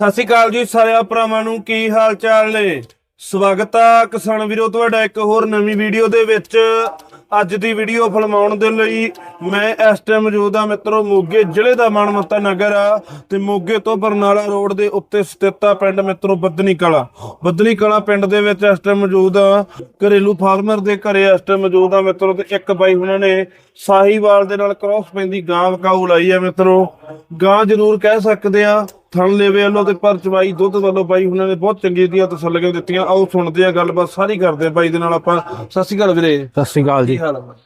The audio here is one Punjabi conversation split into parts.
ਸਤਿ ਸ਼੍ਰੀ ਅਕਾਲ ਜੀ ਸਾਰਿਆਂ ਭਰਾਵਾਂ ਨੂੰ, ਕੀ ਹਾਲ ਚਾਲ ਨੇ? ਸਵਾਗਤ ਆ ਕਿਸਾਨ ਵੀਰੋ, ਤੁਹਾਡਾ ਇੱਕ ਹੋਰ ਨਵੀਂ ਵੀਡੀਓ ਦੇ ਵਿੱਚ। ਅੱਜ ਦੀ ਵੀਡੀਓ ਫਿਲਮਾਉਣ ਦੇ ਲਈ ਮੈਂ ਇਸ ਟਾਈਮ ਮੌਜੂਦ ਆ ਮਿੱਤਰੋ, ਮੋਗੇ ਜ਼ਿਲ੍ਹੇ ਦਾ ਮਾਨਮੱਤਾ ਨਗਰ ਆ ਤੇ ਮੋਗੇ ਤੋਂ ਬਰਨਾਲਾ ਰੋਡ ਦੇ ਉੱਤੇ ਸਥਿਤ ਆ ਪਿੰਡ ਮਿੱਤਰੋ ਬੱਦਨੀ ਕਲਾ। ਬੱਦਨੀ ਕਲਾ ਪਿੰਡ ਦੇ ਵਿੱਚ ਇਸ ਟਾਈਮ ਮੌਜੂਦ ਆ। ਘਰੇਲੂ ਫਾਰਮਰ ਦੇ ਘਰੇ ਇਸ ਟਾਈਮ ਮੌਜੂਦ ਆ ਮਿੱਤਰੋ ਤੇ ਇੱਕ ਬਾਈ ਉਹਨਾਂ ਨੇ ਸਾਹੀਵਾਲ ਦੇ ਨਾਲ ਕ੍ਰਾਸ ਪੈਂਦੀ ਗਾਂ ਵਕਾਊ ਲਾਈ ਆ ਮਿੱਤਰੋ। ਗਾਂ ਜ਼ਰੂਰ ਕਹਿ ਸਕਦੇ ਆ ਥਣ ਲੇਵੇ ਵੱਲੋਂ ਤੇ ਪਰ ਚਵਾਈ ਦੁੱਧ ਵੱਲੋਂ ਬਾਈ ਉਹਨਾਂ ਨੇ ਬਹੁਤ ਚੰਗੀ ਦੀਆਂ ਤਸੱਲੀਆਂ ਦਿੱਤੀਆਂ। ਆਓ ਸੁਣਦੇ ਆ ਗੱਲਬਾਤ ਸਾਰੀ ਕਰਦੇ ਆ ਬਾਈ ਦੇ ਨਾਲ ਆਪਾਂ। ਸਤਿ ਸ਼੍ਰੀ ਅਕਾਲ ਵੀਰੇ। ਸਤਿ ਸ਼੍ਰੀ ਅਕਾਲ ਜੀ?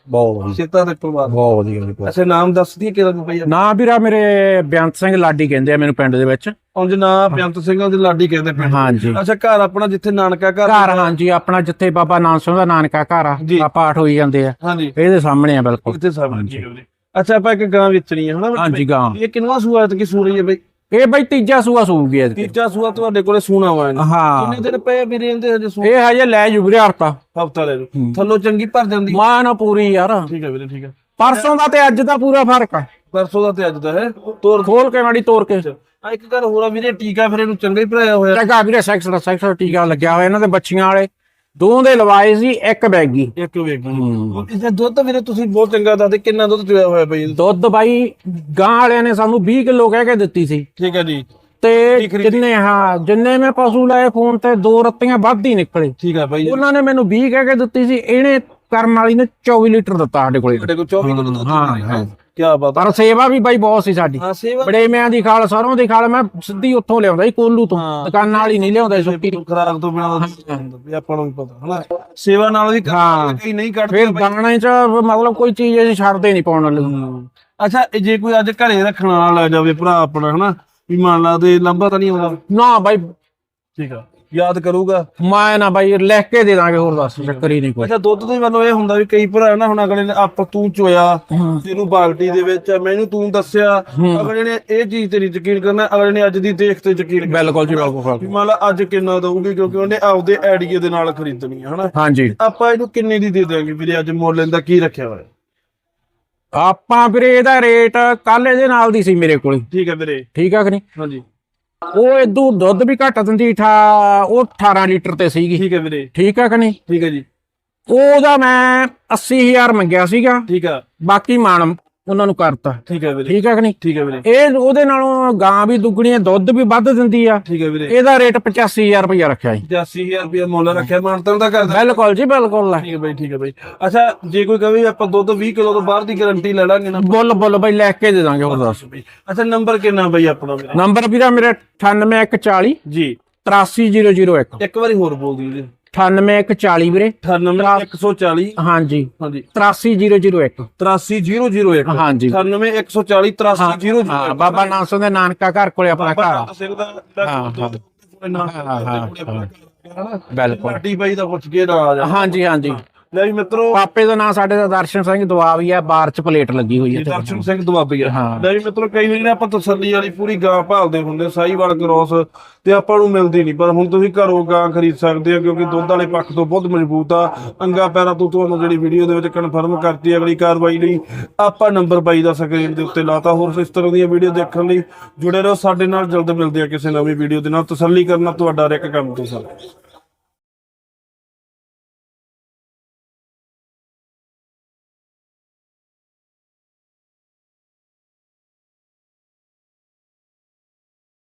ਬਹੁਤ ਵਧੀਆ। ਸਿਹਤਾਂ ਦੇ ਪਰਿਵਾਰ। ਬਹੁਤ ਵਧੀਆ ਜੀ। ਅੱਛਾ ਨਾਮ ਦੱਸ ਦਈਏ ਕਿਹੜਾ ਬਾਈ ਨਾ ਵੀਰਾ ਮੇਰੇ ਬੇਅੰਤ ਸਿੰਘ ਲਾਡੀ ਕਹਿੰਦੇ ਆ ਮੈਨੂੰ ਪਿੰਡ ਦੇ ਵਿੱਚ। ਉਂਝ ਨਾ ਬੇਅੰਤ ਸਿੰਘਾਂ ਦੇ ਲਾਡੀ ਕਹਿੰਦੇ ਪਿੰਡ ਹਾਂਜੀ। ਅੱਛਾ ਘਰ ਆਪਣਾ ਜਿੱਥੇ ਨਾਨਕਾ ਘਰ ਘਰ ਹਾਂਜੀ ਆਪਣਾ ਜਿੱਥੇ ਬਾਬਾ ਨਾਨਕ ਸਿੰਘ ਦਾ ਨਾਨਕਾ ਘਰ ਆ। ਜੀ। ਆ ਪਾਠ ਹੋਈ ਜਾਂਦੇ ਆ। ਹਾਂਜੀ। ਇਹਦੇ ਸਾਹਮਣੇ ਆ ਬਿਲਕੁਲ। ਇੱਥੇ ਸਾਹਮਣੇ। ਅੱਛਾ ਆਪਾਂ ਇੱਕ ਗਾਂ ਵੇਚਣੀ ਹੈ ਹਨਾ ਹਾਂਜੀ ਗਾਂ। ਇਹ ਕਿੰਨਵਾ ਸੂਆ ਤੇ ਕੀ ਸੂ ਰਹੀ ਹੈ ਬਾਈ? ਇਹ ਬਈ ਤੀਜਾ ਸੂਆ ਸੂਗੀ ਐ ਤੀਜਾ ਸੂਆ ਤੁਹਾਡੇ ਕੋਲੇ ਸੂਣਾ ਵਾ ਇਹਨੇ। ਹਾਂ। ਕਿੰਨੇ ਦਿਨ ਪਏ ਆ ਵੀਰੇ ਇਹਦੇ ਹਜੇ ਸੂ ਇਹ ਹਜੇ ਲੈ ਜੂ ਵੀਰੇ ਹਰਤਾ ਹਫਤਾ ਲੈ ਲਓ ਥੱਲੋਂ ਚੰਗੀ ਭਰ ਜਾਂਦੀ? ਮਾਂ ਨਾ ਪੂਰੀ ਯਾਰ। ਠੀਕ ਹੈ ਵੀਰੇ ਠੀਕ ਹੈ। ਪਰਸੋਂ ਦਾ ਤੇ ਅੱਜ ਦਾ ਪੂਰਾ ਫ਼ਰਕ ਆ। ਪਰਸੋਂ ਦਾ ਤੇ ਅੱਜ ਦਾ ਹੈ। ਤੋਰ ਖੋਲ ਕੇ ਮਾੜੀ ਤੋੜ ਕੇ। ਆ ਇੱਕ ਗੱਲ ਹੋਰ ਆ ਵੀਰੇ ਟੀਕਾ ਫਿਰ ਇਹਨੂੰ ਚੰਗਾ ਹੀ ਭਰਾਇਆ ਹੋਇਆ। ਜਗਾ ਵੀਰੇ ਸੈਕਸ ਦਾ ਸੈਕਸ ਦਾ ਟੀਕਾ ਲੱਗਿਆ ਹੋਇਆ ਇਹਨਾਂ ਦੇ ਬੱਚੀਆਂ ਵਾਲੇ। ਦੋ ਦੇ ਲਵਾਏ ਸੀ ਇੱਕ ਬੈਗੀ ਇੱਕ ਵੇਖ ਇਹਦਾ ਦੁੱਧ ਵੀਰੇ ਤੁਸੀਂ ਬਹੁਤ ਚੰਗਾ ਦੱਸਦੇ ਕਿੰਨਾ ਦੁੱਧ ਚੋਇਆ ਹੋਇਆ ਬਈ? ਦੁੱਧ ਬਾਈ ਗਾਂ ਵਾਲਿਆਂ ਨੇ ਸਾਨੂੰ 20 ਕਿਲੋ ਕਹਿ ਕੇ ਦਿੱਤੀ ਸੀ। ਠੀਕ ਹੈ ਜੀ। ਤੇ ਜਿੰਨੇ ਹਾਂ ਜਿੰਨੇ ਮੈਂ ਪਸ਼ੂ ਲਏ ਫੋਨ ਤੇ ਦੋ ਰੱਤੀਆਂ ਵੱਧ ਹੀ ਨਿਕਲੇ। ਠੀਕ ਹੈ ਬਾਈ। ਉਹਨਾਂ ਨੇ ਮੈਨੂੰ 20 ਕਹਿ ਕੇ ਦਿੱਤੀ ਸੀ ਇਹਨੇ ਕਰਨ ਵਾਲੀ ਨੇ 24 ਲੀਟਰ ਦਿੱਤਾ ਸਾਡੇ ਕੋਲੇ। ਤੁਹਾਡੇ ਕੋਲ 24 ਕਿਲੋ ਦੁੱਧ ਹਾਂ ਹਾਂ। ਕੀ ਬਾਤ ਪਰ ਸੇਵਾ ਵੀ ਬਾਈ ਬਹੁਤ ਸੀ ਸਾਡੀ। ਹਾਂ ਸੇਵਾ ਬੜੇ ਮਿਆਂ ਦੀ ਖਾਲ ਸਰੋਂ ਦੀ ਖਾਲ ਮੈਂ ਸਿੱਧੀ ਉੱਥੋਂ ਲਿਆਉਂਦਾ ਸੀ ਕੋਲੂ ਤੋਂ। ਦੁਕਾਨਾਂ ਵਾਲੀ ਨਹੀਂ ਲਿਆਉਂਦਾ ਸੁੱਕੀ ਖਰਾਕ ਤੋਂ ਬਿਨਾਂ ਵੀ ਆਪਾਂ ਨੂੰ ਪਤਾ ਹਨਾ? ਸੇਵਾ ਨਾਲ ਵੀ ਹਾਂ। ਕਈ ਨਹੀਂ ਕੱਢਦੇ ਫਿਰ ਦਾਣੇ ਚ ਮਤਲਬ ਕੋਈ ਚੀਜ਼ ਅਸੀਂ ਛੱਡਦੇ ਨਹੀਂ ਪਾਉਣ ਵਾਲੀ। ਅੱਛਾ ਜੇ ਕੋਈ ਅੱਜ ਘਰੇ ਰੱਖਣ ਵਾਲਾ ਲੈ ਜਾਵੇ ਭਰਾ ਆਪਣਾ ਹਨਾ? ਵੀ ਮੰਨ ਲਾ ਤੇ ਲੰਬਾ ਤਾਂ ਨਹੀਂ ਆਉਂਦਾ। ਨਾ ਬਾਈ ਠੀਕ ਆ। ਯਾਦ ਕਰੂਗਾ। ਮੈਂ ਨਾ ਬਾਈ ਲਿਖ ਕੇ ਦੇ ਦਾਂਗੇ ਹੋਰ ਦੱਸ ਚੱਕਰ ਹੀ ਨਹੀਂ ਕੋਈ। ਅੱਛਾ ਦੁੱਧ ਦੇ ਵੱਲੋਂ ਇਹ ਹੁੰਦਾ ਵੀ ਕਈ ਭਰਾ ਨਾ ਹੁਣ ਅਗਲੇ ਨੇ ਆਪ ਤੂੰ ਚੋਇਆ ਤੈਨੂੰ ਬਾਲਟੀ ਦੇ ਵਿੱਚ ਮੈਨੂੰ ਤੂੰ ਦੱਸਿਆ ਅਗਲੇ ਨੇ ਇਹ ਚੀਜ਼ ਤੇ ਨਹੀਂ ਯਕੀਨ ਕਰਨਾ ਅਗਲੇ ਨੇ ਅੱਜ ਦੀ ਦੇਖ ਤੇ ਯਕੀਨ ਬਿਲਕੁਲ ਜੀ ਬਿਲਕੁਲ ਮੰਨ ਲਾ ਅੱਜ ਕਿੰਨਾ ਦਊਗੀ ਕਿਉਂਕਿ ਉਹਨੇ ਆਪਦੇ ਆਈਡੀਆ ਦੇ ਨਾਲ ਖਰੀਦਣੀ ਹੈ ਹਨਾ? ਹਾਂਜੀ। ਆਪਾਂ ਇਹਨੂੰ ਕਿੰਨੇ ਦੀ ਦੇ ਦਿਆਂਗੇ ਵੀਰੇ? ਅੱਜ ਮੁੱਲ ਇਹਦਾ ਕੀ ਰੱਖਿਆ ਹੋਇਆ? ਆਪਾਂ ਵੀਰੇ ਇਹਦਾ ਰੇਟ ਕੱਲ ਇਹਦੇ ਨਾਲ ਦੀ ਸੀ ਮੇਰੇ ਕੋਲ। ਠੀਕ ਹੈ ਵੀਰੇ। ਠੀਕ ਆ ਕਿ ਨਹੀਂ? ਹਾਂਜੀ। ਉਹ ਇਦੋਂ ਦੁੱਧ ਵੀ ਘੱਟ ਦਿੰਦੀ ਠਾ ਉਹ 18 ਲੀਟਰ ਤੇ ਸੀਗੀ। ਠੀਕ ਹੈ ਵੀਰੇ। ਠੀਕ ਆ ਕਿ ਨਹੀਂ? ਠੀਕ ਹੈ ਜੀ। ਉਹਦਾ ਮੈਂ 80000 ਮੰਗਿਆ ਸੀਗਾ। ਠੀਕ ਆ। ਬਾਕੀ ਮਾਨ ਉਹਨਾਂ ਨੂੰ ਕਰਤਾ। ਠੀਕ ਹੈ ਵੀਰੇ। ਠੀਕ ਆ ਕਿ ਨਹੀਂ? ਠੀਕ ਹੈ ਵੀਰੇ। ਇਹ ਉਹਦੇ ਨਾਲੋਂ ਗਾਂ ਵੀ ਦੁੱਗਣੀ ਹੈ ਦੁੱਧ ਵੀ ਵੱਧ ਦਿੰਦੀ ਆ। ਠੀਕ ਹੈ ਵੀਰੇ। ਇਹਦਾ ਰੇਟ 85000 ਰੁਪਇਆ ਰੱਖਿਆ ਜੀ। 85000 ਰੁਪਏ ਮੁੱਲ ਰੱਖਿਆ ਮਾਨਤਨ ਦਾ ਕਰਦਾ। ਬਿਲਕੁਲ ਜੀ ਬਿਲਕੁਲ। ਠੀਕ ਹੈ ਬਾਈ ਠੀਕ ਹੈ ਬਾਈ। ਅੱਛਾ ਜੇ ਕੋਈ ਕਹੇ ਆਪਾਂ ਦੁੱਧ 20 ਕਿਲੋ ਤੋਂ ਬਾਹਰ ਦੀ ਗਾਰੰਟੀ ਲੈ ਲਾਂਗੇ ਨਾ। ਬੁੱਲ ਬੁੱਲ ਬਈ ਲੈ ਕੇ ਦੇ ਦਾਂਗੇ ਹੋਰ ਦੱਸ। ਅੱਛਾ ਨੰਬਰ ਕਿੰਨਾ ਬਾਈ ਆਪਣਾ ਨੰਬਰ ਵੀਰਾ ਮੇਰੇ 98140 ਜੀ। 83001 ਇੱਕ ਵਾਰੀ ਹੋਰ ਬੋਲ ਦਿਓ ਜੀ। 98140 ਵੀਰੇ। 98140 ਹਾਂਜੀ। ਹਾਂਜੀ। 83001 83001 ਹਾਂਜੀ। 98140 83001 ਹਾਂ ਬਾਬਾ ਨਾਨਕ ਸਿੰਘ ਦੇ ਨਾਨਕਾ ਘਰ ਕੋਲੇ ਆਪਣਾ ਘਰ ਆ। ਸਿੰਘ ਦਾ ਬਿਲਕੁਲ। ਲਾਡੀ ਬਾਈ ਦਾ ਪੁੱਛ ਕੇ ਨਾ ਆ। ਜਾ ਹਾਂਜੀ ਹਾਂਜੀ। ਲੈ ਵੀ ਮਿੱਤਰੋ ਪਾਪੇ ਦਾ ਨਾਂ ਸਾਡੇ ਦਾ ਦਰਸ਼ਨ ਸਿੰਘ ਵੀ ਆ ਬਾਰ ਚ ਪਲੇਟ ਲੱਗੀ ਹੋਈ ਹੈ ਤੇ। ਦਰਸ਼ਨ ਸਿੰਘ ਦੁਆਬੀਆ ਹਾਂ। ਲੈ ਵੀ ਮਿੱਤਰੋ ਕਈ ਵਾਰੀ ਨਾ ਆਪਾਂ ਤਸੱਲੀ ਵਾਲੀ ਪੂਰੀ ਗਾਂ ਭਾਲਦੇ ਹੁੰਦੇ ਸਾਈਵਾਲ ਕ੍ਰੋਸ ਤੇ ਆਪਾਂ ਨੂੰ ਮਿਲਦੀ ਨਹੀਂ ਪਰ ਹੁਣ ਤੁਸੀਂ ਘਰੋਂ ਗਾਂ ਖਰੀਦ ਸਕਦੇ ਹੋ ਕਿਉਂਕਿ ਦੁੱਧ ਵਾਲੇ ਪੱਖ ਤੋਂ ਬਹੁਤ ਮਜ਼ਬੂਤ ਆ। ਅੰਗਾ ਪੈਰਾਂ ਤੋਂ ਤੁਹਾਨੂੰ ਜਿਹੜੀ ਵੀਡੀਓ ਦੇ ਵਿੱਚ ਕਨਫਰਮ ਕਰਤੀ ਅਗਲੀ ਕਾਰਵਾਈ ਲਈ ਆਪਾਂ ਨੰਬਰ ਬਾਈ ਦਾ ਸਕਰੀਨ ਦੇ ਉੱਤੇ ਲਾਤਾ। ਹੋਰ ਇਸ ਤਰ੍ਹਾਂ ਦੀਆਂ ਵੀਡੀਓ ਦੇਖਣ ਲਈ ਜੁੜੇ ਰਹੋ। ਸਾਡੇ ਨਾਲ ਜਲਦ ਮਿਲਦੇ ਆ ਕਿਸੇ ਨਵੀਂ ਵੀਡੀਓ ਦੇ ਨਾਲ। ਤਸੱਲੀ ਕਰਨਾ ਤੁਹਾਡਾ ਹਰ ਇੱਕ ਕੰਮ ਤੋਂ ਸਰ।